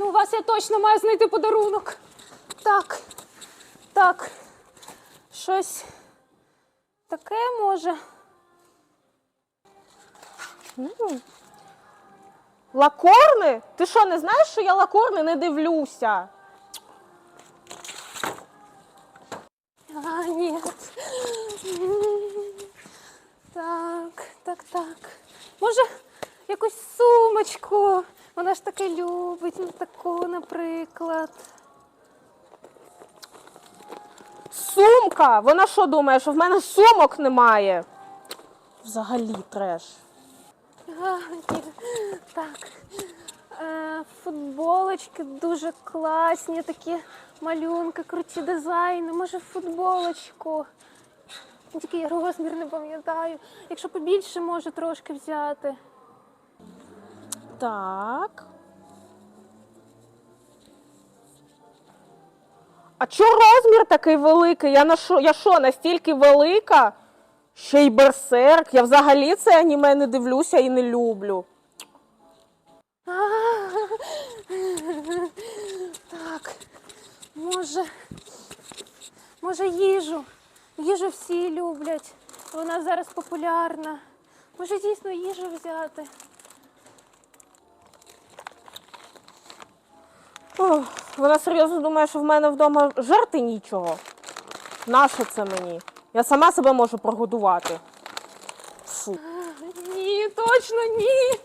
Ну, у вас я точно маю знайти подарунок. Так, так. Щось таке може. Лакорни? Ти що, не знаєш, що я лакорни не дивлюся? А, ні. Так, так, так. Може, якусь сумочку. Вона ж таке любить, ну таку, наприклад. Сумка! Вона що думає, що в мене сумок немає? Взагалі треш. Так. Е, футболочки дуже класні, такі малюнки, круті дизайни. Може, футболочку. Тільки я розмір не пам'ятаю. Якщо побільше, може трошки взяти. Так. А чого розмір такий великий? Я на що, я що, настільки велика? Ще й берсерк. Я взагалі це аніме не дивлюся і не люблю. Так, може, може їжу. Їжу всі люблять. Вона зараз популярна. Може дійсно їжу взяти. Вона серйозно думає, що в мене вдома жерти нічого. Нащо це мені? Я сама себе можу прогодувати. Фу. Ні, точно ні.